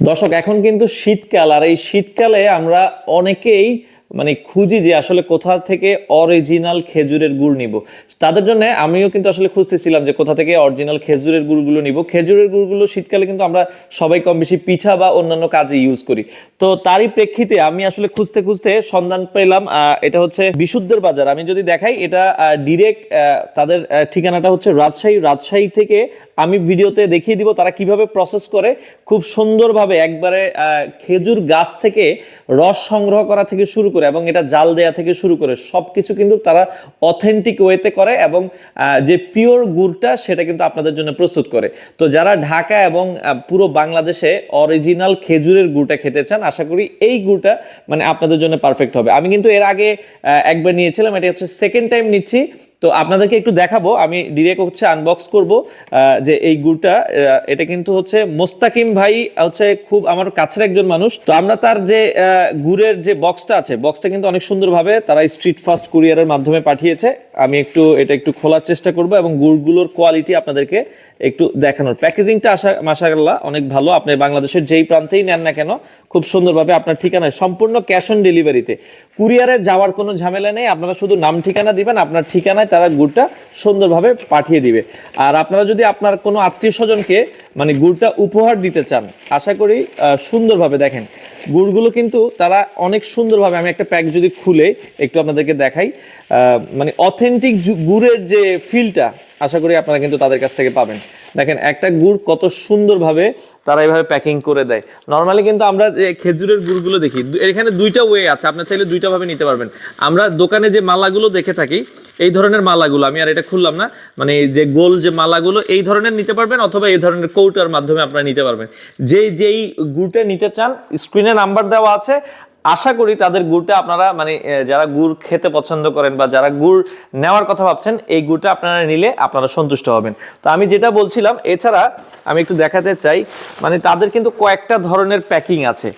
দর্শক এখন কিন্তু শীতকাল আর এই শীতকালে আমরা অনেকেই মানে খুঁজি যে আসলে কোথা থেকে অরিজিনাল খেজুরের গুড় নিব। তাদের জন্য আমিও কিন্তু আসলে খুঁজতেছিলাম যে কোথা থেকে অরিজিনাল খেজুরের গুড়গুলো নিব। খেজুরের গুড়গুলো শীতকালে কিন্তু আমরা সবাই কম বেশি পিঠা বা অন্যান্য কাজে ইউজ করি। তো তারই প্রেক্ষিতে আমি আসলে খুঁজতে খুঁজতে সন্ধান পেলাম এটা হচ্ছে বিশুদ্ধের বাজার। আমি যদি দেখাই, এটা ডিরেক্ট তাদের ঠিকানাটা হচ্ছে রাজশাহী। রাজশাহী থেকে আমি ভিডিওতে দেখিয়ে দিব তারা কীভাবে প্রসেস করে। খুব সুন্দরভাবে একবারে খেজুর গাছ থেকে রস সংগ্রহ করা থেকে শুরু করে এবং এটা জাল দেয়া থেকে শুরু করে সব কিছু কিন্তু তারা অথেন্টিক ওয়েতে করে এবং যে পিওর গুড়টা সেটা কিন্তু আপনাদের জন্য প্রস্তুত করে। তো যারা ঢাকা এবং পুরো বাংলাদেশে অরিজিনাল খেজুরের গুড়টা খেতে চান, আশা করি এই গুড়টা মানে আপনাদের জন্য পারফেক্ট হবে। আমি কিন্তু এর আগে একবার নিয়েছিলাম এটা হচ্ছে সেকেন্ড টাইম নিচ্ছি। তো আপনাদেরকে একটু দেখাবো, আমি ডিরেক্ট হচ্ছে আনবক্স করব যে এই গুড়টা এটা কিন্তু হচ্ছে মোস্তাকিম ভাই হচ্ছে খুব আমার কাছের একজন মানুষ। তো আমরা তার যে গুড়ের যে বক্সটা আছে বক্সটা কিন্তু অনেক সুন্দরভাবে তারা স্ট্রিট ফাস্ট কুরিয়ারের মাধ্যমে পাঠিয়েছে। আমি একটু, এটা একটু খোলার চেষ্টা করব এবং গুড়গুলোর কোয়ালিটি আপনাদেরকে একটু দেখানোর। প্যাকেজিংটা আশা মাশাআল্লাহ, অনেক ভালো। আপনি বাংলাদেশের যেই প্রান্তেই নেন না কেন, খুব সুন্দরভাবে আপনার ঠিকানায়, সম্পূর্ণ ক্যাশ অন ডেলিভারিতে কুরিয়ারে যাওয়ার কোনো ঝামেলা নেই, আপনারা শুধু নাম ঠিকানা দিবেন, আপনার ঠিকানায় তারা গুড়টা সুন্দরভাবে পাঠিয়ে দিবে। আর আপনারা যদি আপনার কোনো আত্মীয় স্বজনকে মানে গুড়টা উপহার দিতে চান, আশা করি সুন্দরভাবে দেখেন। গুড়গুলো কিন্তু তারা অনেক সুন্দরভাবে, আমি একটা প্যাক যদি খুলে একটু আপনাদেরকে দেখাই মানে অথেন্টিক গুড়ের যে ফিলটা আশা করি আপনারা কিন্তু তাদের কাছ থেকে পাবেন। দেখেন, একটা গুড় কত সুন্দরভাবে তারা এভাবে প্যাকিং করে দেয়। নর্মালি কিন্তু আমরা যে খেজুরের গুড়গুলো দেখি এখানে দুইটা ওয়ে আছে আপনার চাইলে দুইটা ভাবে নিতে পারবেন। আমরা দোকানে যে মালাগুলো দেখে থাকি, এই ধরনের মালাগুলো, আমি আর এটা খুললাম না মানে যে গোল যে মালাগুলো, এই ধরনের নিতে পারবেন অথবা এই ধরনের কৌটার মাধ্যমে আপনারা নিতে পারবেন। যেই যেই গুড়টা নিতে চান স্ক্রিনে নাম্বার দেওয়া আছে আশা করি তাদের গুড়টা আপনারা মানে যারা গুড় খেতে পছন্দ করেন বা যারা গুড় নেওয়ার কথা ভাবছেন, এই গুড়টা আপনারা নিলে আপনারা সন্তুষ্ট হবেন। তো আমি যেটা বলছিলাম, এছাড়া আমি একটু দেখাতে চাই মানে তাদের কিন্তু কয়েকটা ধরনের প্যাকিং আছে।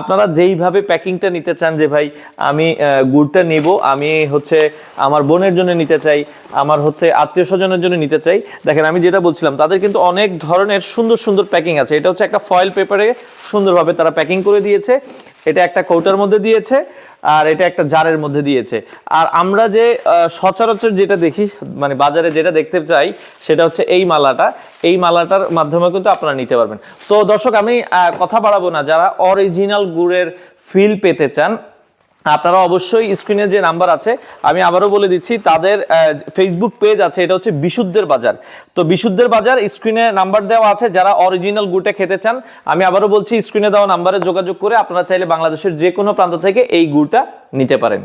আপনারা যেইভাবে প্যাকিংটা নিতে চান যে, ভাই, আমি গুড়টা নিব, আমি হচ্ছে আমার বোনের জন্য নিতে চাই, আমার হচ্ছে আত্মীয় স্বজনের জন্য নিতে চাই। দেখেন, আমি যেটা বলছিলাম, তাদের কিন্তু অনেক ধরনের সুন্দর সুন্দর প্যাকিং আছে। এটা হচ্ছে একটা ফয়েল পেপারে সুন্দরভাবে তারা প্যাকিং করে দিয়েছে। এটা একটা কৌটার মধ্যে দিয়েছে আর এটা একটা জারের মধ্যে দিয়েছে। আর আমরা যে সচরাচর যেটা দেখি মানে বাজারে যেটা দেখতে চাই, সেটা হচ্ছে এই মালাটা। এই মালাটার মাধ্যমে কিন্তু আপনারা নিতে পারবেন। তো দর্শক, আমি কথা বাড়াবো না। যারা অরিজিনাল গুড়ের ফিল পেতে চান আপনারা অবশ্যই স্ক্রিনে যে নাম্বার আছে, আমি আবারও বলে দিচ্ছি, তাদের ফেসবুক পেজ আছে, এটা হচ্ছে বিশুদ্ধের বাজার। তো বিশুদ্ধের বাজার, স্ক্রিনে নাম্বার দেওয়া আছে, যারা অরিজিনাল গুটে খেতে চান, আমি আবারও বলছি, স্ক্রিনে দেওয়া নাম্বারে যোগাযোগ করে আপনারা চাইলে বাংলাদেশের যে কোনো প্রান্ত থেকে এই গুটা নিতে পারেন।